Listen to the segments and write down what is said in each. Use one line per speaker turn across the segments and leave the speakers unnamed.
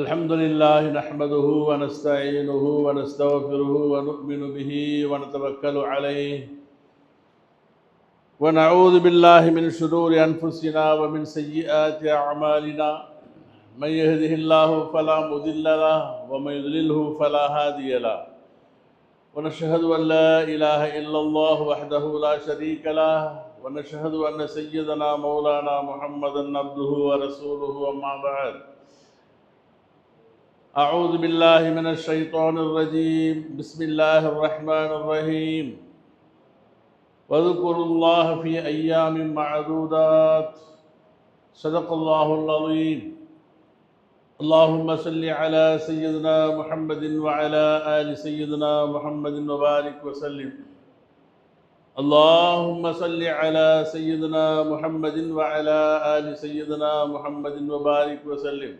الحمد لله نحمده ونستعينه ونستغفره ونؤمن به ونتوكل عليه. ونعوذ بالله من شرور أنفسنا ومن سيئات أعمالنا. من يهده الله فلا مضل له ومن يضلله فلا هادي له. ونشهد أن لا إله إلا الله وحده لا شريك له. ونشهد أن سيدنا مولانا محمدا عبده ورسوله أما بعد. أعوذ بالله من الشيطان الرجيم. بسم الله الرحمن الرحيم. واذكروا الله في أيام معدودات. صدق الله العظيم. اللهم صل على سيدنا محمد وعلى آل سيدنا محمد وبارك وسلم. اللهم صل على سيدنا محمد وعلى آل سيدنا محمد وبارك وسلم.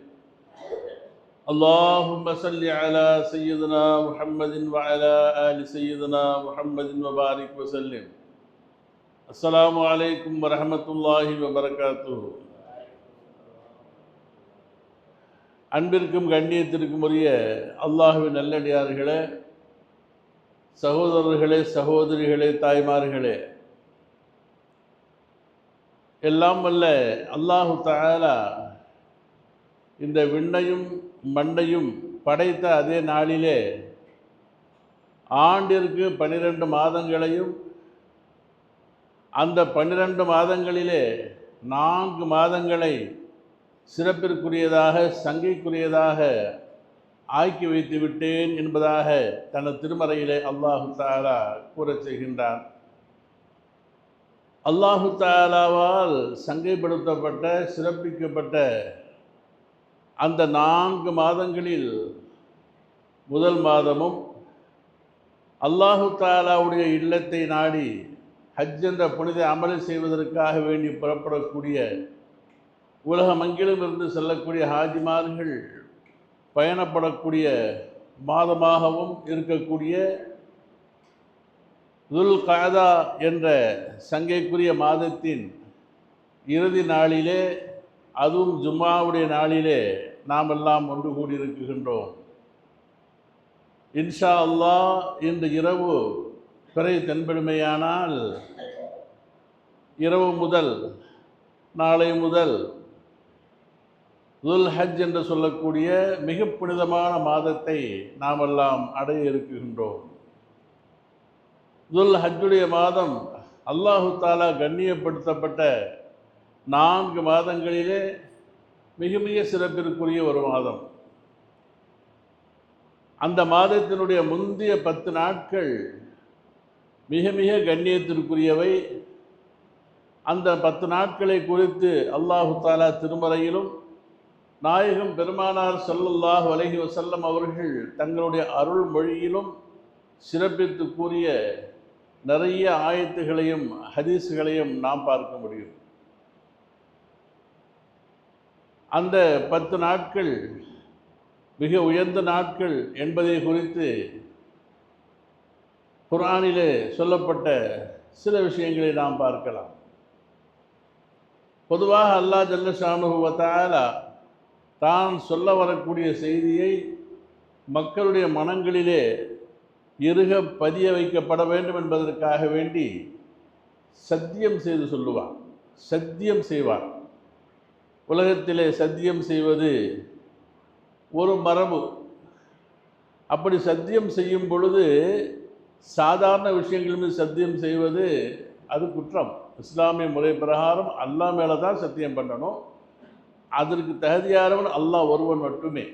اللهم صل على سيدنا محمد وعلى آل سيدنا محمد وبارك وسلم السلام عليكم ورحمة الله وبركاته அன்பிற்கும் கண்ணியத்திற்கும் உரிய அல்லாஹுவின் நல்லடியார்களே சகோதரர்களே சகோதரிகளே தாய்மார்களே எல்லாம் வல்ல அல்லாஹு தஆலா இந்த விண்ணையும் மண்ணையும் படைத்த அதே நாளிலே ஆண்டிற்கு பன்னிரண்டு மாதங்களையும் அந்த பன்னிரண்டு மாதங்களிலே நான்கு மாதங்களை சிறப்பிற்குரியதாக சங்கைக்குரியதாக ஆக்கி வைத்து விட்டேன் என்பதாக தனது திருமறையிலே அல்லாஹு தாலா கூறச் செய்கின்றான். அல்லாஹு தாலாவால் சங்கைப்படுத்தப்பட்ட சிறப்பிக்கப்பட்ட அந்த நான்கு மாதங்களில் முதல் மாதமும் அல்லாஹு தாலாவுடைய இல்லத்தை நாடி ஹஜ் என்ற புனித அமலை செய்வதற்காக வேண்டி புறப்படக்கூடிய உலகமங்கிலும் இருந்து செல்லக்கூடிய ஹாஜிமார்கள் பயணப்படக்கூடிய மாதமாகவும் இருக்கக்கூடிய துல் காதா என்ற சங்கைக்குரிய மாதத்தின் இறுதி நாளிலே அதுவும் ஜும்மாவுடைய நாளிலே நாம் எல்லாம் ஒன்று கூடியிருக்கின்றோம். இன்ஷா அல்லாஹ் இன்று இரவு பிறை தென்படுமையானால் இரவு முதல் நாளை முதல் துல் ஹஜ் என்று சொல்லக்கூடிய மிக புனிதமான மாதத்தை நாமெல்லாம் அடைய இருக்கின்றோம். துல் ஹஜ்ஜுடைய மாதம் அல்லாஹு தாலா கண்ணியப்படுத்தப்பட்ட நான்கு மாதங்களிலே மிக மிக சிறப்பிற்குரிய ஒரு மாதம். அந்த மாதத்தினுடைய முந்தைய பத்து நாட்கள் மிக மிக கண்ணியத்திற்குரியவை. அந்த பத்து நாட்களை குறித்து அல்லாஹு தாலா திருமறையிலும் நாயகம் பெருமானார் ஸல்லல்லாஹு வலகி வசல்லம் அவர்கள் தங்களுடைய அருள் மொழியிலும் சிறப்பித்து கூறிய நிறைய ஆயத்துகளையும் ஹதீஸுகளையும் நாம் பார்க்க முடியும். அந்த பத்து நாட்கள் மிக உயர்ந்த நாட்கள் என்பதை குறித்து குர்ஆனிலே சொல்லப்பட்ட சில விஷயங்களை நாம் பார்க்கலாம். பொதுவாக அல்லாஹ் ஜல்லஷானுவத்தாலா தான் சொல்ல வரக்கூடிய செய்தியை மக்களுடைய மனங்களிலே இருக பதிய வைக்கப்பட வேண்டும் என்பதற்காக வேண்டி சத்தியம் செய்து சொல்லுவான். சத்தியம் செய்வான். உலகத்திலே சத்தியம் செய்வது ஒரு மரபு. அப்படி சத்தியம் செய்யும் பொழுது சாதாரண விஷயங்கள் மீது சத்தியம் செய்வது அது குற்றம். இஸ்லாமிய முறை பிரகாரம் அல்லா மேலே தான் சத்தியம் பண்ணணும். அதற்கு தகுதியானவன் அல்லாஹ் ஒருவன் மட்டுமே.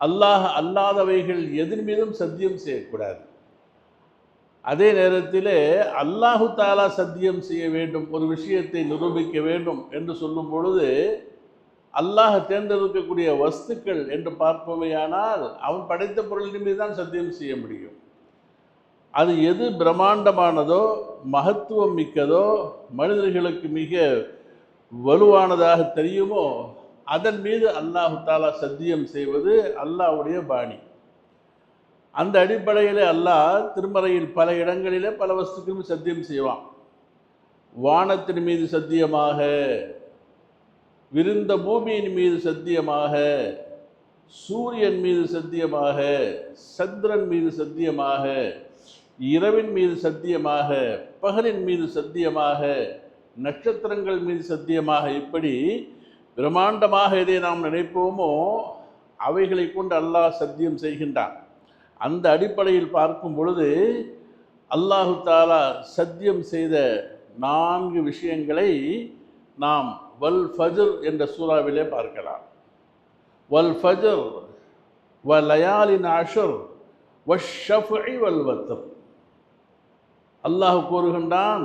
அல்லாஹ் அல்லாதவைகள் எதிர் மீதும் சத்தியம் செய்யக்கூடாது. அதே நேரத்தில் அல்லாஹு தாலா சத்தியம் செய்ய வேண்டும் ஒரு விஷயத்தை நிரூபிக்க வேண்டும் என்று சொல்லும் பொழுது அல்லாஹ் தேர்ந்தெடுக்கக்கூடிய வஸ்துக்கள் என்று பார்ப்பவையானால் அவன் படைத்த பொருளின் மீது தான் சத்தியம் செய்ய முடியும். அது எது பிரம்மாண்டமானதோ மகத்துவம் மிக்கதோ மனிதர்களுக்கு மிக வலுவானதாக தெரியுமோ அதன் மீது அல்லாஹு தாலா சத்தியம் செய்வது அல்லாஹ்வுடைய பாணி. அந்த அடிப்படையில் அல்லாஹ் திருமறையில் பல இடங்களிலே பல வஸ்துக்களும் சத்தியம் செய்வான். வானத்தின் மீது சத்தியமாக விருந்த பூமியின் மீது சத்தியமாக சூரியன் மீது சத்தியமாக சந்திரன் மீது சத்தியமாக இரவின் மீது சத்தியமாக பகலின் மீது சத்தியமாக நட்சத்திரங்கள் மீது சத்தியமாக இப்படி பிரம்மாண்டமாக எதை நாம் நினைப்போமோ அவைகளை கொண்டு அல்லாஹ் சத்தியம் செய்கின்றான். அந்த அடிப்படையில் பார்க்கும் பொழுது அல்லாஹு தாலா சத்தியம் செய்த நான்கு விஷயங்களை நாம் வல் ஃபஜர் என்ற சூறாவிலே பார்க்கலாம். வல் ஃபஜர் வ லயாலின் அஷர் வஷஃபி வல் வத்தர் அல்லாஹ் கூறுகின்றான்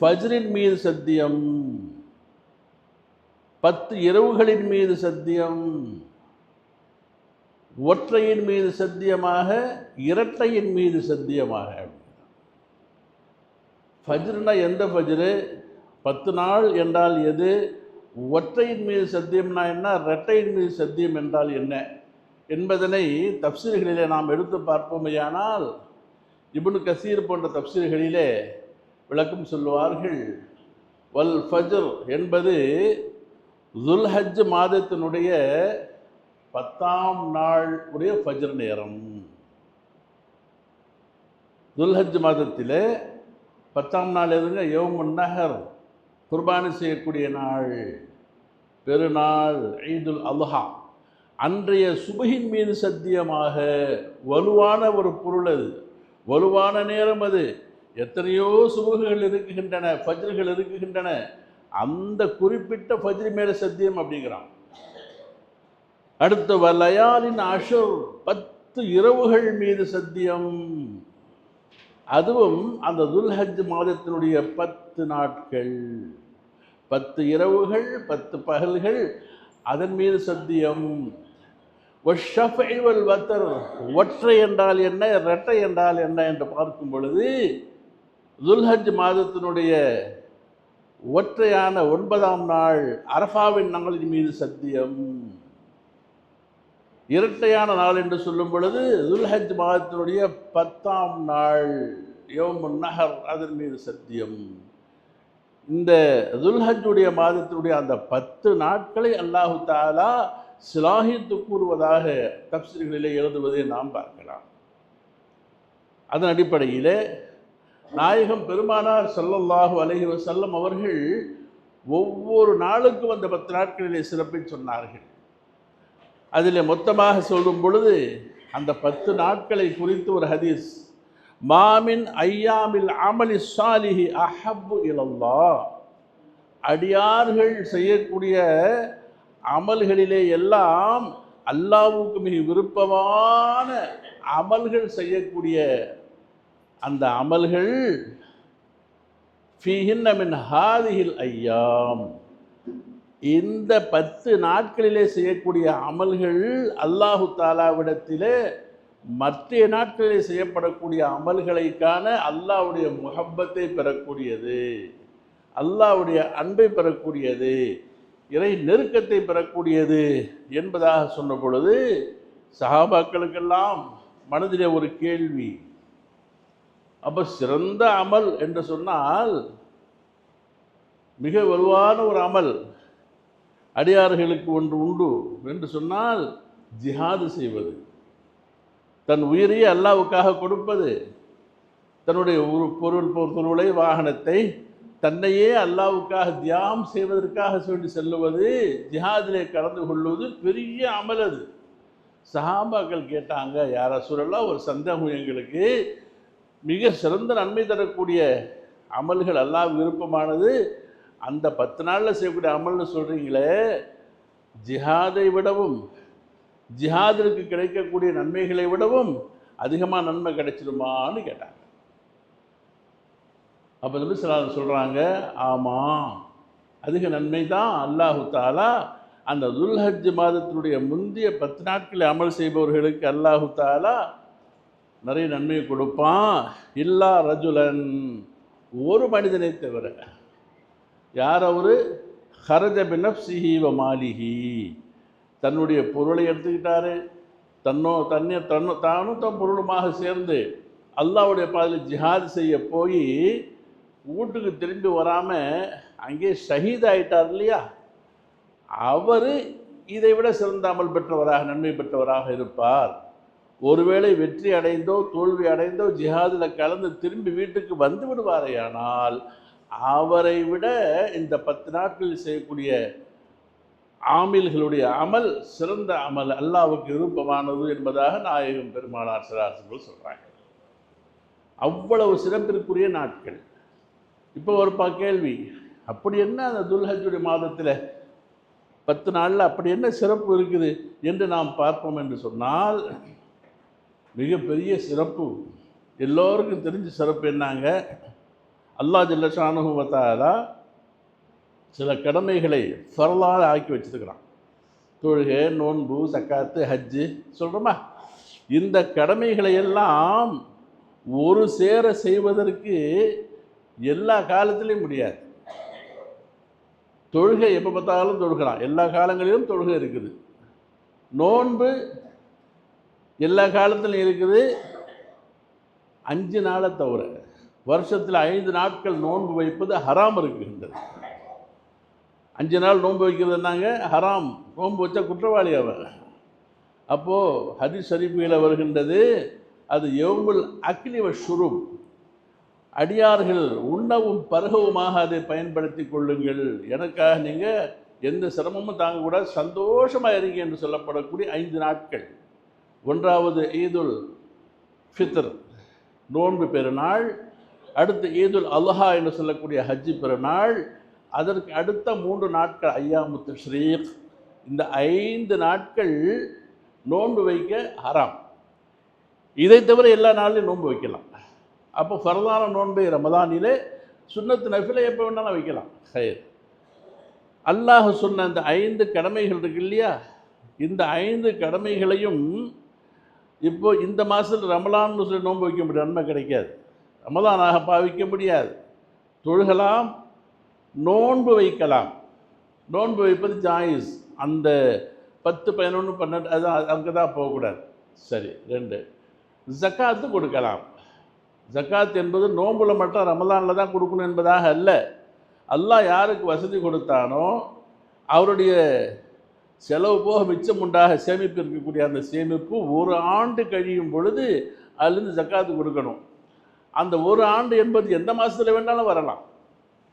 ஃபஜ்ரின் மீது சத்தியம் பத்து இரவுகளின் மீது சத்தியம். ஒற்றையின் மீது சத்தியமாக இரட்டையின் மீது சத்தியமாக ஃபஜ்ருனா எந்த ஃபஜ்ரு? பத்து நாள் என்றால் எது? ஒற்றையின் மீது சத்தியம்னா என்ன? இரட்டையின் மீது சத்தியம் என்றால் என்ன? என்பதனை தப்சீர்களிலே நாம் எடுத்து பார்ப்போமேயானால் இபுனு கசீர் போன்ற தப்சீர்களிலே விளக்கம் சொல்லுவார்கள் வல் ஃபஜ்ர் என்பது துல்ஹஜ் மாதத்தினுடைய பத்தாம் நாள் உடைய ஃபஜர் நேரம். துல்ஹஜ் மாதத்தில் பத்தாம் நாள் எதுங்க? யோமன் நகர் குர்பானி செய்யக்கூடிய நாள். பெருநாள் ஈதுல் அல்ஹா. அன்றைய சுபகின் மீது சத்தியமாக வலுவான ஒரு பொருள் அது. வலுவான நேரம் அது. எத்தனையோ சுபகுகள் இருக்குகின்றன ஃபஜ்ர்கள் இருக்குகின்றன. அந்த குறிப்பிட்ட ஃபஜ்ரி மேலே சத்தியம் அப்படிங்கிறான். அடுத்த வலயாலின் அஷர் பத்து இரவுகள் மீது சத்தியம். அதுவும் அந்த துல்ஹஜ் மாதத்தினுடைய பத்து நாட்கள். பத்து இரவுகள் பத்து பகல்கள் அதன் மீது சத்தியம். வத்தர் ஒற்றை என்றால் என்ன இரட்டை என்றால் என்ன என்று பார்க்கும் பொழுது துல்ஹஜ் மாதத்தினுடைய ஒற்றையான ஒன்பதாம் நாள் அரஃபாவின் நாளின் மீது சத்தியம். இரட்டையான நாள் என்று சொல்லும் பொழுது துல்ஹஜ் மாதத்தினுடைய பத்தாம் நாள் யோம் நகர் அதன் மீது சத்தியம். இந்த துல்ஹஜுடைய மாதத்தினுடைய அந்த பத்து நாட்களை அல்லாஹு தாலா சிலாகித்து கூறுவதாக தப்சீர்களிலே எழுதுவதை நாம் பார்க்கலாம். அதன் அடிப்படையிலே நாயகம் பெருமானார் சல்லல்லாஹு அலஹி வசல்லம் அவர்கள் ஒவ்வொரு நாளுக்கும் அந்த பத்து நாட்களிலே சிறப்பை சொன்னார்கள். அதில் மொத்தமாக சொல்லும் பொழுது அந்த பத்து நாட்களை குறித்து ஒரு ஹதீஸ். மாமின் ஐயாமில் அமலி சாலிஹி அஹப்பு இலல்லா அடியார்கள் செய்யக்கூடிய அமல்களிலே எல்லாம் அல்லாவுக்கு மிக விருப்பமான அமல்கள் செய்யக்கூடிய அந்த அமல்கள் ஃபீஹின் மின் ஹாதிஹில் ஐயாம். இந்த பத்து நாட்களிலே செய்யக்கூடிய அமல்கள் அல்லாஹு தாலாவிடத்திலே மற்ற நாட்களிலே செய்யப்படக்கூடிய அமல்களைக்கான அல்லாவுடைய அல்லாஹ்வுடைய முகப்பத்தை பெறக்கூடியது. அல்லாஹ்வுடைய அன்பை பெறக்கூடியது. இறை நெருக்கத்தை பெறக்கூடியது என்பதாக சொன்ன பொழுது சஹாபாக்களுக்கெல்லாம் மனதிலே ஒரு கேள்வி. அப்போ சிறந்த அமல் என்று சொன்னால் மிக வலுவான ஒரு அமல். அடியார்களுக்கு ஒன்று உண்டு என்று சொன்னால் ஜிஹாது செய்வது. தன் உயிரையே அல்லாவுக்காக கொடுப்பது. தன்னுடைய ஒரு பொருள் பொருளை வாகனத்தை தன்னையே அல்லாவுக்காக தியாகம் செய்வதற்காக சொல்லி செல்லுவது ஜிஹாதிலே கலந்து கொள்வது பெரிய அமல் அது. சஹாபாக்கள் கேட்டாங்க யாரா சொல்லலா ஒரு சந்தேகம் எங்களுக்கு. மிக சிறந்த நன்மை தரக்கூடிய அமல்கள் அல்லாஹ் விருப்பமானது. அந்த பத்து நாளில் செய்யக்கூடிய அமல்னு சொல்கிறீங்களே ஜிஹாதை விடவும் ஜிஹாதிற்கு கிடைக்கக்கூடிய நன்மைகளை விடவும் அதிகமாக நன்மை கிடைச்சிருமான்னு கேட்டாங்க. அப்போ நபி சொல்லாத சொல்கிறாங்க ஆமாம் அதிக நன்மை தான் அல்லாஹு தாலா அந்த துல்ஹஜ் மாதத்தினுடைய முந்தைய பத்து நாட்களில் அமல் செய்பவர்களுக்கு அல்லாஹு தாலா நிறைய நன்மையை கொடுப்பான். இல்லா ரஜுலன் ஒரு மனிதனை தவிர யார் அவர்? ஹரஜ பினப்சிஹி வ மாலிஹி. தன்னுடைய பொருளை எடுத்துக்கிட்டாரு. தன்னோ தன்னை தன்னோ தானும் தன் பொருளுமாக சேர்ந்து அல்லாவுடைய பாதையில் ஜிஹாத் செய்ய போய் வீட்டுக்கு திரும்பி வராமல் அங்கே ஷஹீத் ஆயிட்டார் இல்லையா? அவர் இதை விட சிறந்த அமல் பெற்றவராக நன்மை பெற்றவராக இருப்பார். ஒருவேளை வெற்றி அடைந்தோ தோல்வி அடைந்தோ ஜிஹாதில் கலந்து திரும்பி வீட்டுக்கு வந்து விடுவாரேயானால் அவரை விட இந்த பத்து நாட்களில் செய்யக்கூடிய ஆமில்களுடைய அமல் சிறந்த அமல் அல்லாவுக்கு விருப்பமானது என்பதாக நாயகம் பெருமானார் சிராசுகள் சொல்கிறாங்க அவ்வளவு சிறப்பிற்குரிய நாட்கள். இப்போ ஒரு பா கேள்வி அப்படி என்ன அந்த துல்ஹஜுடைய மாதத்தில் பத்து நாளில் அப்படி என்ன சிறப்பு இருக்குது என்று நாம் பார்ப்போம் என்று சொன்னால் மிகப்பெரிய சிறப்பு. எல்லோருக்கும் தெரிஞ்ச சிறப்பு என்னங்க? அல்லா ஜல்லஷானுவத்தாலா சில கடமைகளை ஃபரலாக ஆக்கி வச்சிருக்கிறான். தொழுகை நோன்பு சக்காத்து ஹஜ்ஜு சொல்கிறோமா இந்த கடமைகளை எல்லாம் ஒரு சேர செய்வதற்கு எல்லா காலத்திலையும் முடியாது. தொழுகை எப்போ பார்த்தாலும் தொழுகலாம். எல்லா காலங்களிலும் தொழுகை இருக்குது. நோன்பு எல்லா காலத்திலும் இருக்குது. அஞ்சு நாளை தவிர வருஷத்தில் ஐந்து நாட்கள் நோன்பு வைப்பது ஹராம் இருக்குகின்றது அஞ்சு நாள் நோன்பு வைக்கிறதுனாங்க ஹராம். நோன்பு வச்சா குற்றவாளி அவன். அப்போது ஹதி ஷரீஃபில் வருகின்றது அது எவ்வளவு அக்னிவ ஷுரும் அடியார்கள் உண்ணவும் பருகவுமாக அதை பயன்படுத்தி கொள்ளுங்கள். எனக்காக நீங்கள் எந்த சிரமமும் தாங்கக்கூடாது சந்தோஷமாக இருங்க என்று சொல்லப்படக்கூடிய ஐந்து நாட்கள். ஒன்றாவது ஈதுல் ஃபித்ர் நோன்பு பெருநாள். அடுத்து ஈதுல் அல்ஹா என்று சொல்லக்கூடிய ஹஜ்ஜி பெருநாள். அதற்கு அடுத்த மூன்று நாட்கள் ஐயாமுத்து ஸ்ரீக் இந்த ஐந்து நாட்கள் நோன்பு வைக்க ஹராம். இதை தவிர எல்லா நாள்லையும் நோன்பு வைக்கலாம். அப்போ ஃபரதான நோன்பை ரமதானிலே சுன்னத்து நஃபிலை எப்போ வேணாலும் வைக்கலாம். ஹயர் அல்லாஹ் சொன்ன அந்த ஐந்து கடமைகள் இருக்கு இல்லையா? இந்த ஐந்து கடமைகளையும் இப்போது இந்த மாதத்தில் ரமலான்னு சொல்லி நோன்பு வைக்க முடியாது நன்மை கிடைக்காது. ரமதானாக பாவிக்க முடியாது. தொழுகலாம் நோன்பு வைக்கலாம். நோன்பு வைப்பது ஜாயிஸ். அந்த பத்து பதினொன்று பன்னெண்டு அது அங்கே தான் போகக்கூடாது. சரி ரெண்டு. ஜக்காத்து கொடுக்கலாம். ஜக்காத் என்பது நோன்புல மட்டும் ரமதானில் தான் கொடுக்கணும் என்பதாக அல்ல. அல்லாஹ் யாருக்கு வசதி கொடுத்தானோ அவருடைய செலவு போக மிச்சம் உண்டாக சேமிப்பு இருக்கக்கூடிய அந்த சேமிப்பு ஒரு ஆண்டு கழியும் பொழுது அதுலேருந்து ஜக்காத்து கொடுக்கணும். அந்த ஒரு ஆண்டு என்பது எந்த மாதத்தில் வேணாலும் வரலாம்.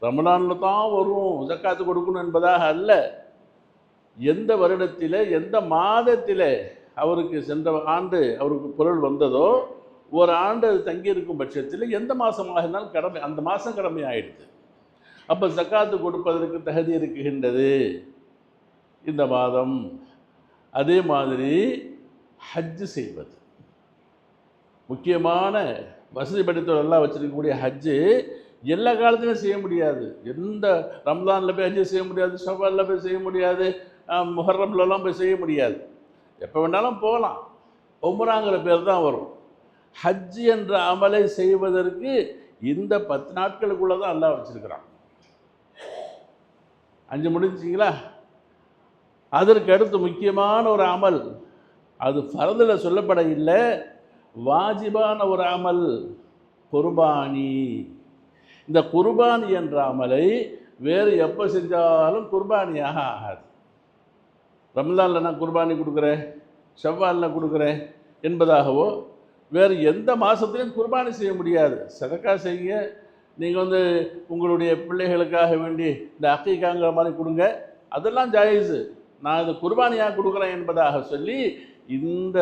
ரமலானில் தான் வரும். ஜக்காத்து கொடுக்கணும் என்பதாக அல்ல. எந்த வருடத்தில் எந்த மாதத்தில் அவருக்கு சென்ற ஆண்டு அவருக்கு பொருள் வந்ததோ ஒரு ஆண்டு அது தங்கியிருக்கும் பட்சத்தில் எந்த மாதமாக இருந்தாலும் கடமை அந்த மாதம் கடமை ஆயிடுது. அப்போ ஜக்காத்து கொடுப்பதற்கு தகுதி இருக்குகின்றது இந்த மாதம். அதே மாதிரி ஹஜ்ஜு செய்வது. முக்கியமான வசதி படைத்தவரெல்லாம் வச்சிருக்கக்கூடிய ஹஜ்ஜு எல்லா காலத்துலையும் செய்ய முடியாது. எந்த ரம்லானில் போய் ஹஜ்ஜு செய்ய முடியாது ஷவாலில் போய் செய்ய முடியாது முஹர்ரம்லலாம் போய் செய்ய முடியாது. எப்போ வேணாலும் போகலாம். உம்ராங்கிற பேர் தான் வரும். ஹஜ் என்ற அமலை செய்வதற்கு இந்த பத்து நாட்களுக்குள்ளே தான் எல்லாம் வச்சுருக்கிறான். அஞ்சு முடிஞ்சிங்களா அதற்கு அடுத்து முக்கியமான ஒரு அமல். அது ஃபரதில் சொல்லப்பட இல்லை வாஜிபான ஒரு அமல் குர்பானி. இந்த குர்பானி என்ற அமலை வேறு எப்போ செஞ்சாலும் குர்பானியாக ஆகாது. ரம்லானில் நான் குர்பானி கொடுக்குறேன் செவ்வாலில் கொடுக்குறேன் என்பதாகவோ வேறு எந்த மாதத்துலையும் குர்பானி செய்ய முடியாது. சதக்கா செய்யுங்க. நீங்கள் வந்து உங்களுடைய பிள்ளைகளுக்காக வேண்டி இந்த அக்கைக்காங்கிற மாதிரி கொடுங்க. அதெல்லாம் ஜாயிஸு. நான் இது குர்பானியாக கொடுக்குறேன் என்பதாக சொல்லி இந்த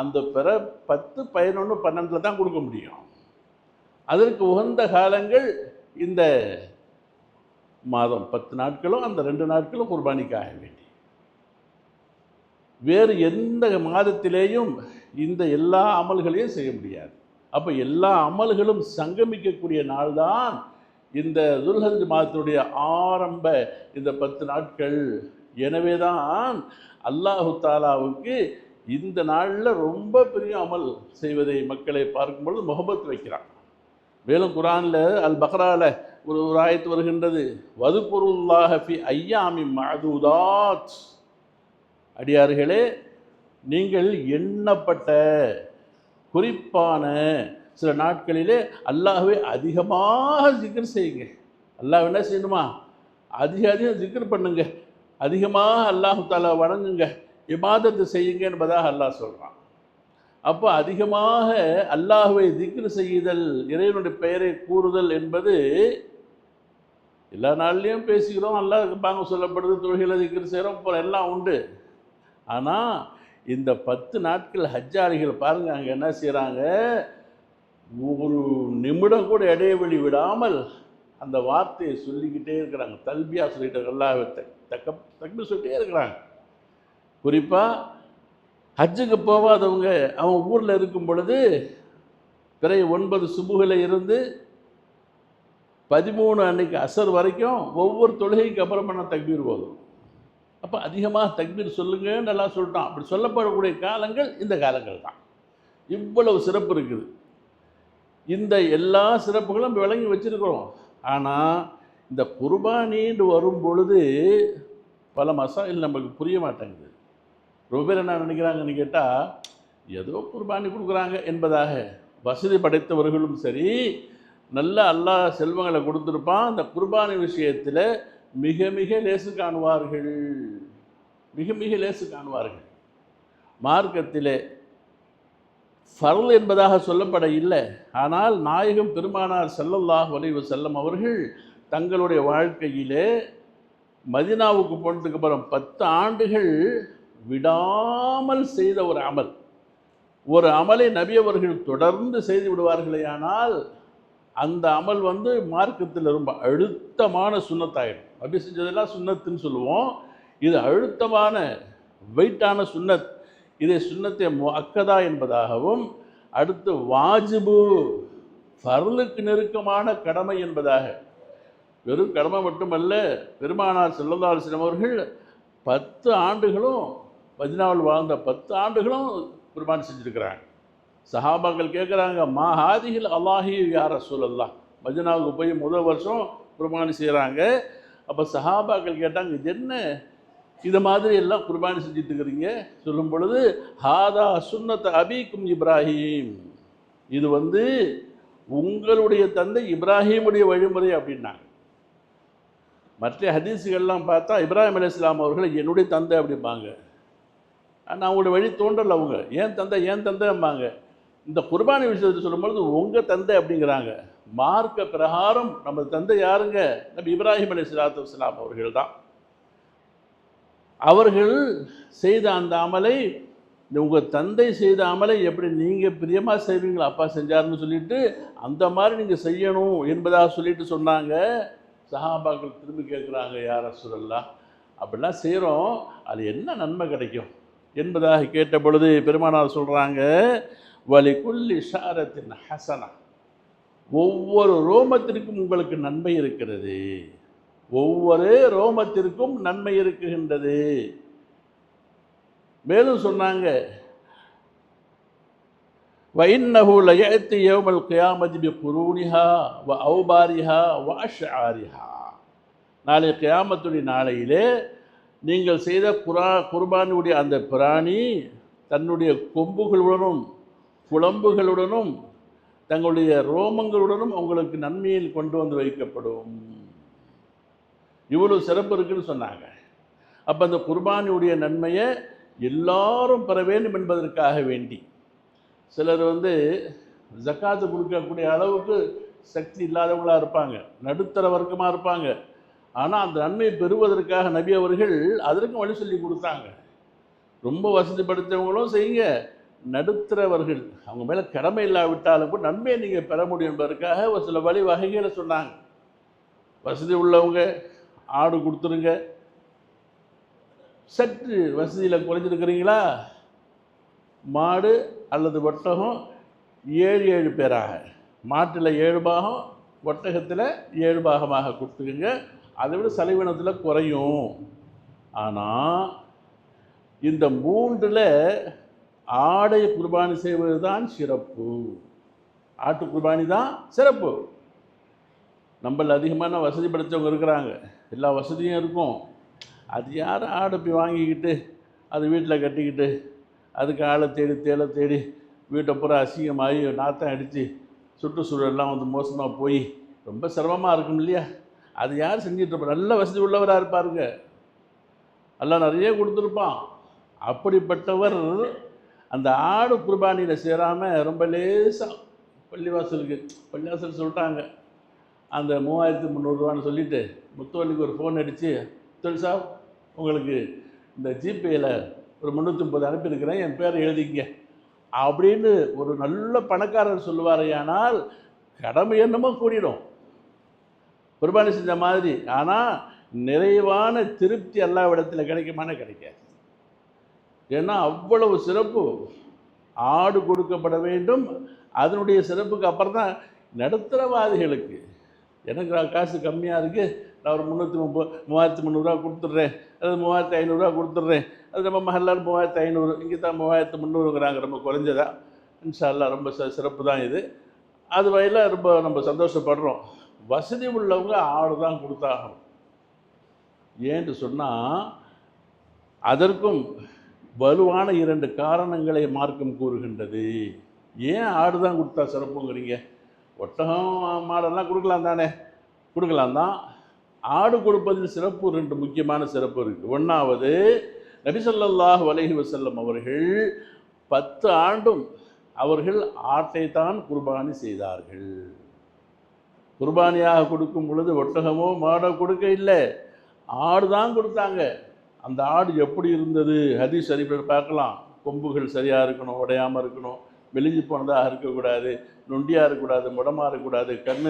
அந்த பிற பத்து பதினொன்று பன்னெண்டில் தான் கொடுக்க முடியும். அதற்கு உகந்த காலங்கள் இந்த மாதம். பத்து நாட்களும் அந்த ரெண்டு நாட்களும் குர்பானிக்காக வேண்டி. வேறு எந்த மாதத்திலேயும் இந்த எல்லா அமல்களையும் செய்ய முடியாது. அப்போ எல்லா அமல்களும் சங்கமிக்கக்கூடிய நாள்தான் இந்த துல்ஹஜ் மாதத்தினுடைய ஆரம்ப இந்த பத்து நாட்கள். எனவே தான் அல்லாஹு தாலாவுக்கு இந்த நாளில் ரொம்ப பெரிய அமல் செய்வதை மக்களை பார்க்கும்பொழுது முகமத் வைக்கிறான். மேலும் குரானில் அல் பக்ரால ஒரு ஒரு ஆயத்து வருகின்றது. வதுபொருளாக ஃபி ஐயாமி மதுதாத் அடியார்களே நீங்கள் எண்ணப்பட்ட குறிப்பான சில நாட்களிலே அல்லாஹுவை அதிகமாக ஜிக்ர் செய்யுங்க. அல்லாஹ் என்ன செய்யணுமா? அதிக அதிகம் ஜிக்ர் பண்ணுங்க. அதிகமாக அல்லாஹு தாலா வணங்குங்க. இபாதத்து செய்யுங்க என்பதாக அல்லாஹ் சொல்கிறான் அப்போ அதிகமாக அல்லாஹுவை திக்ரு செய்யுதல் இறைவனுடைய பெயரை கூறுதல் என்பது எல்லா நாள்லேயும் பேசிக்கிறோம் அல்லாஹ் பாங்க சொல்லப்படுது தொழிலை திக்ரு செய்கிறோம் இப்போ எல்லாம் உண்டு. ஆனால் இந்த பத்து நாட்கள் ஹஜ்ஜாரிகள் பாருங்கள் அங்கே என்ன செய்கிறாங்க ஒரு நிமிடம் கூட இடைவெளி விடாமல் அந்த வார்த்தையை சொல்லிக்கிட்டே இருக்கிறாங்க தல்பியாக சொல்லிட்டு அல்லாஹ் தக்க தக்க சொல்லிட்டே இருக்கிறாங்க. குறிப்பாக ஹஜ்ஜுக்கு போகாதவங்க அவன் ஊரில் இருக்கும் பொழுது பிறைய ஒன்பது சுபுகளை இருந்து பதிமூணு அன்னைக்கு அசர் வரைக்கும் ஒவ்வொரு தொழுகைக்கு அப்புறமா நான் தக்பீர் போதும். அப்போ அதிகமாக தக்பீர் சொல்லுங்கன்னு எல்லாம் சொல்லிட்டான். அப்படி சொல்லப்படக்கூடிய காலங்கள் இந்த காலங்கள் தான். இவ்வளவு சிறப்பு இருக்குது. இந்த எல்லா சிறப்புகளும் விளங்கி வச்சிருக்கிறோம். ஆனால் இந்த குர்பானின்னு வரும் பொழுது பல மசாயில் நமக்கு புரிய மாட்டேங்குது. ரொம்ப பேர் என்ன நினைக்கிறாங்கன்னு கேட்டால் ஏதோ குர்பானி கொடுக்குறாங்க என்பதாக. வசதி படைத்தவர்களும் சரி நல்ல அல்லாஹ் செல்வங்களை கொடுத்துருப்பான். அந்த குர்பானி விஷயத்தில் மிக மிக லேசு காணுவார்கள். மிக மிக லேசு காணுவார்கள். மார்க்கத்திலே ஃபர்ல் என்பதாக சொல்லப்பட இல்லை. ஆனால் நாயகம் பெருமானார் செல்லல்லாஹ் வலிவு செல்லம் அவர்கள் தங்களுடைய வாழ்க்கையிலே மதினாவுக்கு போனதுக்கு அப்புறம் பத்து ஆண்டுகள் விடாமல் செய்த ஒரு அமல். ஒரு அமலை நபியவர்கள் தொடர்ந்து செய்து விடுவார்களேயானால் அந்த அமல் வந்து மார்க்கத்தில் ரொம்ப அழுத்தமான சுண்ணத்தாயிடும். நபி செஞ்சதெல்லாம் சுண்ணத்துன்னு சொல்லுவோம். இது அழுத்தமான வெயிட்டான சுண்ணத். இதை சுண்ணத்தை அக்கதா என்பதாகவும் அடுத்து வாஜிபு ஃபர்லுக்கு நெருக்கமான கடமை என்பதாக. வெறும் கடமை மட்டுமல்ல பெருமானார் செல்லல்லா அவர்கள் பத்து ஆண்டுகளும் மதினாவில் வாழ்ந்த பத்து ஆண்டுகளும் குர்பான் செஞ்சுருக்கிறாங்க. சஹாபாக்கள் கேட்குறாங்க மா ஹாதிகள் அல்லாஹி யார சூழல்லா மதினாவுக்கு போய் முதல் வருஷம் குர்பானி செய்கிறாங்க அப்போ சஹாபாக்கள் கேட்டாங்க இது என்ன? இது மாதிரி எல்லாம் குர்பானி செஞ்சுட்டு இருக்கிறீங்க சொல்லும் பொழுது ஹாதா சுன்னத் அபிக்கும் இப்ராஹிம். இது வந்து உங்களுடைய தந்தை இப்ராஹிமுடைய வழிமுறை அப்படின்னாங்க. மற்ற ஹதீஸுகள்லாம் பார்த்தா இப்ராஹிம் அலி இஸ்லாம் அவர்கள் என்னுடைய தந்தை அப்படிம்பாங்க. நான் அவங்களோட வழி தோன்றல அவங்க. ஏன் தந்தை ஏன் தந்தைம்பாங்க இந்த குர்பானி விஷயத்தில் சொல்லும்பொழுது உங்கள் தந்தை அப்படிங்கிறாங்க. மார்க்க பிரகாரம் நமது தந்தை யாருங்க? நம்ம இப்ராஹிம் அலி சலாத்து வஸ்லாம் அவர்கள் தான். அவர்கள் செய்த அந்த அமலை உங்கள் தந்தை செய்த அமலை எப்படி நீங்கள் பிரியமாக செய்வீங்களா? அப்பா செஞ்சாருன்னு சொல்லிட்டு அந்த மாதிரி நீங்கள் செய்யணும் என்பதாக சொல்லிட்டு சொன்னாங்க. சஹாபாக்கள் திரும்பி கேட்குறாங்க யார சொல்லலாம் அப்படிலாம் செய்கிறோம் அது என்ன நன்மை கிடைக்கும்? என்பதாக கேட்ட பொழுது பெருமானார் சொல்கிறாங்க வலி குல்லி ஷாரத்தின் ஹசனா. ஒவ்வொரு ரோமத்திற்கும் உங்களுக்கு நன்மை இருக்கிறது. ஒவ்வொரு ரோமத்திற்கும் நன்மை இருக்குகின்றது. மேலும் சொன்னாங்க வைன்னஹு லயத்தி யௌமல் கியாமதி பி குரூனிஹா வ ஔபாரிஹா வ ஷாரிஹா நாளை கியாமத்துடைய நாளையிலே நீங்கள் செய்த குரா குர்பானியுடைய அந்த பிராணி தன்னுடைய கொம்புகளுடனும் குழம்புகளுடனும் தங்களுடைய ரோமங்களுடனும் உங்களுக்கு நன்மையில் கொண்டு வந்து வைக்கப்படும். இவ்வளவு சிறப்பு இருக்குன்னு சொன்னாங்க. அப்போ அந்த குர்பானியுடைய நன்மையை எல்லாரும் பெற வேண்டும் என்பதற்காக வேண்டி. சிலர் வந்து ஜக்காத்து கொடுக்கக்கூடிய அளவுக்கு சக்தி இல்லாதவங்களாக இருப்பாங்க. நடுத்தர வர்க்கமாக இருப்பாங்க. ஆனால் அந்த நன்மையை பெறுவதற்காக நபி அவர்கள் அதற்கும் வழி சொல்லி கொடுத்தாங்க. ரொம்ப வசதி படுத்தவங்களும் செய்யுங்க. நடுத்தரவர்கள் அவங்க மேலே கடமை இல்லாவிட்டாலும் கூட நன்மையை நீங்கள் பெற முடியும் என்பதற்காக ஒரு சில வழி வகைகளை சொன்னாங்க. வசதி உள்ளவங்க ஆடு கொடுத்துருங்க. சற்று வசதியில் குறைஞ்சிருக்கிறீங்களா? மாடு அல்லது ஒட்டகம் ஏழு ஏழு பேராக. மாட்டில் ஏழு பாகம் ஒட்டகத்தில் ஏழு பாகமாக கொடுத்துக்குங்க. அதை விட செலவினத்தில் குறையும். ஆனால் இந்த மூன்றில் ஆடை குர்பானி செய்வது தான் சிறப்பு. ஆட்டு குர்பானி தான் சிறப்பு. நம்மள அதிகமான வசதி படைத்தவங்க இருக்கிறாங்க. எல்லா வசதியும் இருக்கும். அது யார் ஆடை போய் வாங்கிக்கிட்டு அது வீட்டில் கட்டிக்கிட்டு அதுக்கு ஆளை தேடி தேலை தேடி வீட்டை பூரா அசிங்கமாகி நாத்தம் அடித்து சுற்றுச்சூழல்லாம் வந்து மோசமாக போய் ரொம்ப சிரமமாக இருக்கும் இல்லையா? அது யார் செஞ்சிட்டு நல்ல வசதி உள்ளவராக இருப்பாருங்க. எல்லாம் நிறைய கொடுத்துருப்பான். அப்படிப்பட்டவர் அந்த ஆடு குர்பானியில் சேராமல் ரொம்ப லேசாக பள்ளிவாசலுக்கு பள்ளிவாசல் சொல்லிட்டாங்க. அந்த மூவாயிரத்து முந்நூறுரூவான்னு சொல்லிட்டு முத்துவள்ளிக்கு ஒரு ஃபோன் அடித்து முத்துவள்ளி உங்களுக்கு இந்த ஜிபேயில் ஒரு முந்நூற்றி முப்பது அனுப்பியிருக்கிறேன் என் பேரை எழுதிங்க அப்படின்னு ஒரு நல்ல பணக்காரர் சொல்லுவாரையானால் கடமை என்னமோ கூடிடும். குர்பானி செஞ்ச மாதிரி. ஆனால் நிறைவான திருப்தி எல்லா இடத்துல கிடைக்குமானே கிடைக்காது. ஏன்னா அவ்வளவு சிறப்பு. ஆடு கொடுக்கப்பட வேண்டும். அதனுடைய சிறப்புக்கு அப்புறம் தான் நடுத்தரவாதிகளுக்கு. எனக்கு காசு கம்மியாக இருக்குது நான் ஒரு முந்நூற்றி முப்பது மூவாயிரத்தி முந்நூறுரூவா கொடுத்துட்றேன். அது மூவாயிரத்து ஐநூறுரூவா கொடுத்துட்றேன். அது நம்ம மஹல்லார் மூவாயிரத்தி ஐநூறு இங்கே தான் மூவாயிரத்து முந்நூறுங்கிறாங்க ரொம்ப குறைஞ்சதா. இன்ஷா அல்லாஹ் ரொம்ப ச சிறப்பு தான் இது. அது வகையில் ரொம்ப நம்ம சந்தோஷப்படுறோம். வசதி உள்ளவங்க ஆடு தான் கொடுத்தாகணும். ஏன்னு சொன்னால் அதற்கும் வலுவான இரண்டு காரணங்களை மார்க்கம் கூறுகின்றது. ஏன் ஆடு தான் கொடுத்தா சிறப்புங்கிறீங்க? ஒட்டகம் மாடெல்லாம் கொடுக்கலாம் தானே. கொடுக்கலாம் தான். ஆடு கொடுப்பதில் சிறப்பு ரெண்டு முக்கியமான சிறப்பு இருக்குது ஒன்றாவது நபிசல்லாஹ் வலைஹி வசல்லம் அவர்கள் பத்து ஆண்டும் அவர்கள் ஆட்டை தான் குர்பானி செய்தார்கள். குர்பானியாக கொடுக்கும் பொழுது ஒட்டகமோ மாடோ கொடுக்க இல்லை. ஆடு தான் கொடுத்தாங்க. அந்த ஆடு எப்படி இருந்தது? ஹதீஸ் ஷரீஃபில் பார்க்கலாம். கொம்புகள் சரியாக இருக்கணும் உடையாமல் இருக்கணும். மெலிஞ்சு போனதாக இருக்கக்கூடாது. நொண்டியாக இருக்கக்கூடாது முடமாக இருக்கக்கூடாது. கண்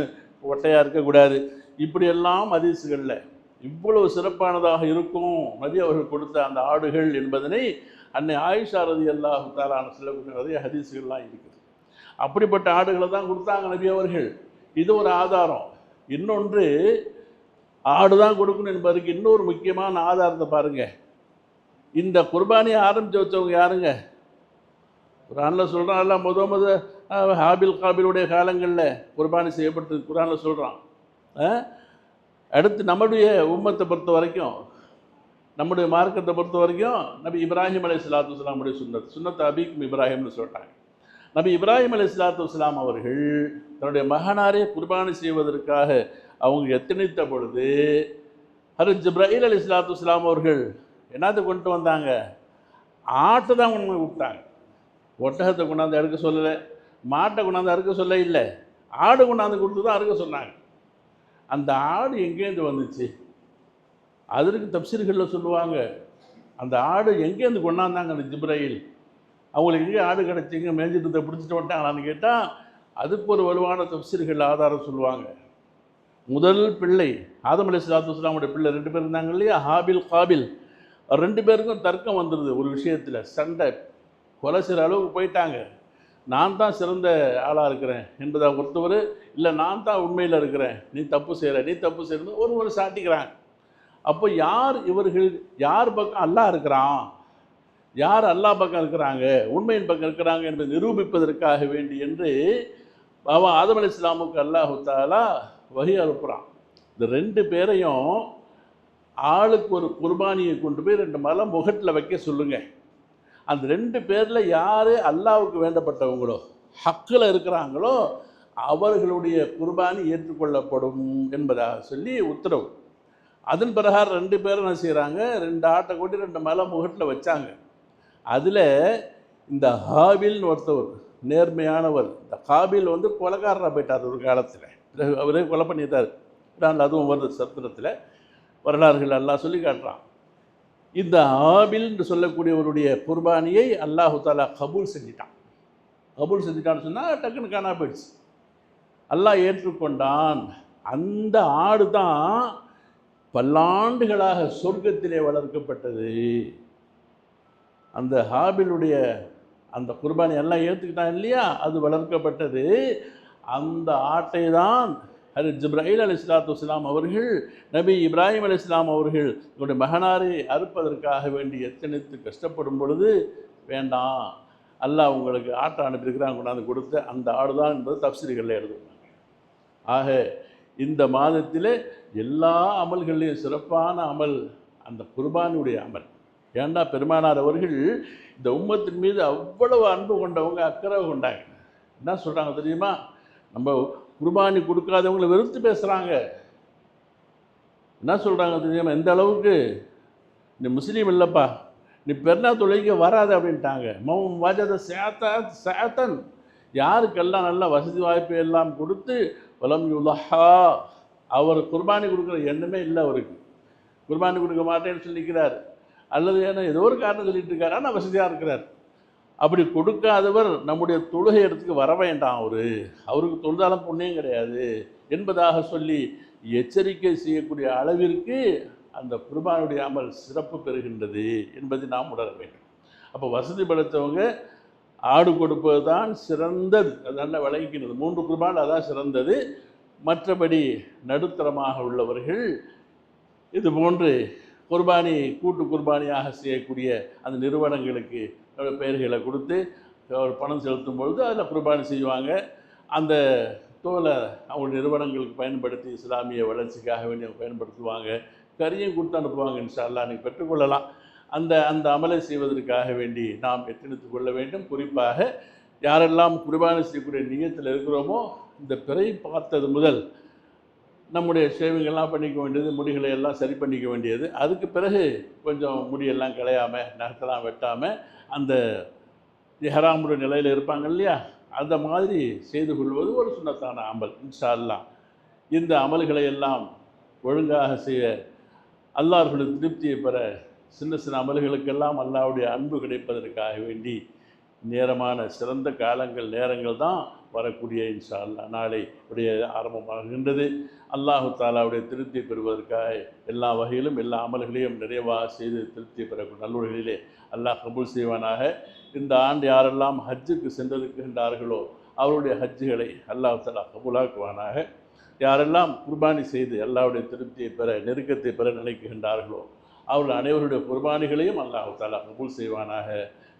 ஒட்டையாக இருக்கக்கூடாது. இப்படியெல்லாம் ஹதீஸுகளில். இவ்வளவு சிறப்பானதாக இருக்கும். நபி அவர்கள் கொடுத்த அந்த ஆடுகள் என்பதனை அன்னை ஆயிஷா ரதி அல்லாஹு தாலான சொல்லக்கூடிய நிறைய ஹதீஸுகள்லாம் இருக்குது. அப்படிப்பட்ட ஆடுகளை தான் கொடுத்தாங்க நபி அவர்கள். இது ஒரு ஆதாரம். இன்னொன்று ஆடு தான் கொடுக்கணும் என்பதற்கு இன்னொரு முக்கியமான ஆதாரத்தை பாருங்கள் இந்த குர்பானியை ஆரம்பித்து வச்சவங்க யாருங்க? குரானில் சொல்கிறான் எல்லாம் முத முத ஹாபில் காபிலுடைய காலங்களில் குர்பானி செய்யப்பட்டது. குரானில் சொல்கிறான் அடுத்து நம்முடைய உம்மத்தை பொறுத்த வரைக்கும் நம்முடைய மார்க்கத்தை பொறுத்த வரைக்கும் நபி இப்ராஹிம் அலி சலாத்து சுன்னத் சுன்னத் அபிக்கும் இப்ராஹிம்னு சொல்கிறாங்க நபி இப்ராஹிம் அலி சலாத்து வஸ்லாம் அவர்கள் தன்னுடைய மகனாரே குர்பானி செய்வதற்காக அவங்க எத்தனைத்த பொழுது ஹரத் ஜிப்ராஹில் அலி சலாத்து வஸ்லாம் அவர்கள் என்னத்தை கொண்டு வந்தாங்க? ஆட்டை தான் கொண்டு விட்டாங்க. ஒட்டகத்தை கொண்டாந்து அறுக்க சொல்லலை மாட்டை கொண்டாந்து அறுக்க சொல்ல இல்லை ஆடு கொண்டாந்து கொடுத்து தான் அறுக்க சொன்னாங்க. அந்த ஆடு எங்கேருந்து வந்துச்சு? அதற்கு தப்சீர்களில் சொல்லுவாங்க அந்த ஆடு எங்கேருந்து கொண்டாந்தாங்க அந்த ஜிப்ராயில்? அவங்களுக்கு எங்கே ஆடு கிடச்சிங்க மேஞ்சிட்டு பிடிச்சிட்டு வந்துட்டாங்களான்னு கேட்டால் அதுக்கு ஒரு வலுவான தப்சீர்கள் ஆதாரம் சொல்லுவாங்க. முதல் பிள்ளை ஆதம் அலி சலாத்து வஸ்லாமுடைய பிள்ளை ரெண்டு பேர் இருந்தாங்க இல்லையா? ஹாபில் காபில். ரெண்டு பேருக்கும் தர்க்கம் வந்துடுது ஒரு விஷயத்தில் சண்டை. கொலை செய்கிற அளவுக்கு போயிட்டாங்க. நான் தான் சிறந்த ஆளாக இருக்கிறேன் என்பதை பொறுத்தவர் இல்லை நான் தான் உண்மையில் இருக்கிறேன். நீ தப்பு செய்கிற நீ தப்பு செய்கிறது ஒருவர் சாட்டிக்கிறாங்க. அப்போ யார் இவர்கள் யார் பக்கம் அல்லாஹ் இருக்கிறான்? யார் அல்லாஹ் பக்கம் இருக்கிறாங்க? உண்மையின் பக்கம் இருக்கிறாங்க என்பதை நிரூபிப்பதற்காக வேண்டி என்று அவன் ஆதம் அலி இஸ்லாமுக்கு அல்லாஹு தாலா வகி அனுப்புகிறான் இந்த ரெண்டு பேரையும் ஆளுக்கு ஒரு குர்பானியை கொண்டு போய் ரெண்டு மலை முகட்டில் வைக்க சொல்லுங்கள் அந்த ரெண்டு பேரில் யார் அல்லாவுக்கு வேண்டப்பட்டவங்களோ ஹக்கில் இருக்கிறாங்களோ அவர்களுடைய குர்பானி ஏற்றுக்கொள்ளப்படும் என்பதாக சொல்லி உத்தரவு. அதன் பிரகாரம் ரெண்டு பேரும் என்ன செய்கிறாங்க ரெண்டு ஆட்டை கொண்டு ரெண்டு மலை முகட்டில் வச்சாங்க. அதில் இந்த ஹாபில்னு ஒருத்தவர் நேர்மையானவர் இந்த ஹாபில் வந்து கொலைக்காரராக போயிட்டார் ஒரு காலத்தில். பிறகு அவரே கொலை பண்ணிட்டார். நான் அதுவும் வருது சத்திரத்தில் வரலாறுகள் எல்லாம் சொல்லி காட்டுறான். இந்த ஆபில் என்று சொல்லக்கூடியவருடைய குர்பானியை அல்லாஹு தாலா கபூல் செஞ்சிட்டான். கபூல் செஞ்சிட்டான்னு சொன்னால் டக்குன்னு காணா போயிடுச்சு. அல்லாஹ் ஏற்றுக்கொண்டான். அந்த ஆடு தான் பல்லாண்டுகளாக சொர்க்கத்திலே வளர்க்கப்பட்டது. அந்த ஹாபிலுடைய அந்த குர்பானி எல்லாம் ஏற்றுக்கிட்டான் இல்லையா? அது வளர்க்கப்பட்டது. அந்த ஆட்டை தான் அது ஜிப்ராஹில் அலி இஸ்லாத்து இஸ்லாம் அவர்கள் நபி இப்ராஹிம் அலி இஸ்லாம் அவர்கள் இவருடைய மகனாரை அறுப்பதற்காக வேண்டி எத்தனைத்து கஷ்டப்படும் பொழுது வேண்டாம் அல்லாஹ் உங்களுக்கு ஆட்டை அனுப்பியிருக்கிறாங்க கொண்டாந்து கொடுத்த அந்த ஆடு தான் என்பது தப்சீர்களில் எழுதுவாங்க. ஆக இந்த மாதத்தில் எல்லா அமல்கள்லேயும் சிறப்பான அமல் அந்த குர்பானுடைய அமல். ஏன்னா பெருமானார் அவர்கள் இந்த உம்மத்தின் மீது அவ்வளவு அன்பு கொண்டவங்க அக்கறை கொண்டாங்க. என்ன சொல்கிறாங்க தெரியுமா? நம்ம குர்பானி கொடுக்காதவங்களை வெறுத்து பேசுகிறாங்க என்ன சொல்கிறாங்க தெரியுமா? எந்த அளவுக்கு நீ முஸ்லீம் இல்லைப்பா. நீ பெருநா தொழுகைக்கு வராத அப்படின்ட்டாங்க. மௌம் வாஜத சேத்தா சேத்தன். யாருக்கெல்லாம் நல்ல வசதி வாய்ப்பு எல்லாம் கொடுத்து வலம் யுலஹா அவர் குர்பானி கொடுக்குற எண்ணமே இல்லை அவருக்கு. குர்பானி கொடுக்க மாட்டேன்னு சொல்லிக்கிறார் அல்லது ஏன்னா ஏதோ ஒரு காரணம் சொல்லிட்டு இருக்காரு. ஆனால் வசதியாக இருக்கிறார். அப்படி கொடுக்காதவர் நம்முடைய தொழுகை இடத்துக்கு வர வேண்டாம் அவரு. அவருக்கு தொழுதாலும் புண்ணியம் கிடையாது என்பதாக சொல்லி எச்சரிக்கை செய்யக்கூடிய அளவிற்கு அந்த குர்பானுடைய அமல் சிறப்பு பெறுகின்றது என்பதை நாம் உணர வேண்டும். அப்போ வசதி படைத்தவங்க ஆடு கொடுப்பது தான் சிறந்தது. அது நல்ல விளங்கிக்கிறது மூன்று குர்பான் அதான் சிறந்தது. மற்றபடி நடுத்தரமாக உள்ளவர்கள் இது போன்று குர்பானி கூட்டு குர்பானியாக செய்யக்கூடிய அந்த நிறுவனங்களுக்கு பெயர்களை கொடுத்து ஒரு பணம் செலுத்தும் பொழுது அதில் குர்பானி செய்வாங்க. அந்த தோலை அவங்க நிறுவனங்களுக்கு பயன்படுத்தி இஸ்லாமிய வளர்ச்சிக்காக வேண்டிய பயன்படுத்துவாங்க. கரியும் கொடுத்து அனுப்புவாங்க இன்ஷா நீங்கள் பெற்றுக்கொள்ளலாம். அந்த அந்த அமலை செய்வதற்காக வேண்டி நாம் எத்தனித்துக் கொள்ள வேண்டும். குறிப்பாக யாரெல்லாம் குர்பானி செய்யக்கூடிய நியத்தில் இருக்கிறோமோ இந்த பிறை பார்த்தது முதல் நம்முடைய ஷேவிங்கெல்லாம் பண்ணிக்க வேண்டியது முடிகளை எல்லாம் சரி பண்ணிக்க வேண்டியது. அதுக்கு பிறகு கொஞ்சம் முடியெல்லாம் களையாமல் நகத்தெல்லாம் வெட்டாமல் அந்த இஹராமுடைய நிலையில் இருப்பாங்க இல்லையா? அந்த மாதிரி செய்து கொள்வது ஒரு சுண்ணத்தான அமல் இன்ஷா இந்த அமல்களை எல்லாம் ஒழுங்காக செய்ய அல்லாஹ்வுடைய திருப்தியை பெற சின்ன சின்ன அமல்களுக்கெல்லாம் அல்லாவுடைய அன்பு கிடைப்பதற்காக வேண்டி நேரமான சிறந்த காலங்கள் நேரங்கள் தான் வரக்கூடிய இன்ஷா அல்லா நாளை உடைய ஆரம்பமாகின்றது. அல்லாஹு தாலாவுடைய திருப்தி பெறுவதற்காக எல்லா வகையிலும் எல்லா அமல்களையும் நிறைவாக செய்து திருப்தி பெறக்கூடிய நல்லூர்களிலே அல்லாஹ் கபூல் செய்வானாக. இந்த ஆண்டு யாரெல்லாம் ஹஜ்ஜுக்கு சென்றிருக்கின்றார்களோ அவருடைய ஹஜ்ஜுகளை அல்லாஹு தாலா கபூலாக்குவானாக. யாரெல்லாம் குர்பானி செய்து அல்லாவுடைய திருப்தியை பெற நெருக்கத்தை பெற நினைக்கின்றார்களோ அவர்கள் அனைவருடைய குர்பானிகளையும் அல்லாஹ் தாலா கபூல் செய்வானாக.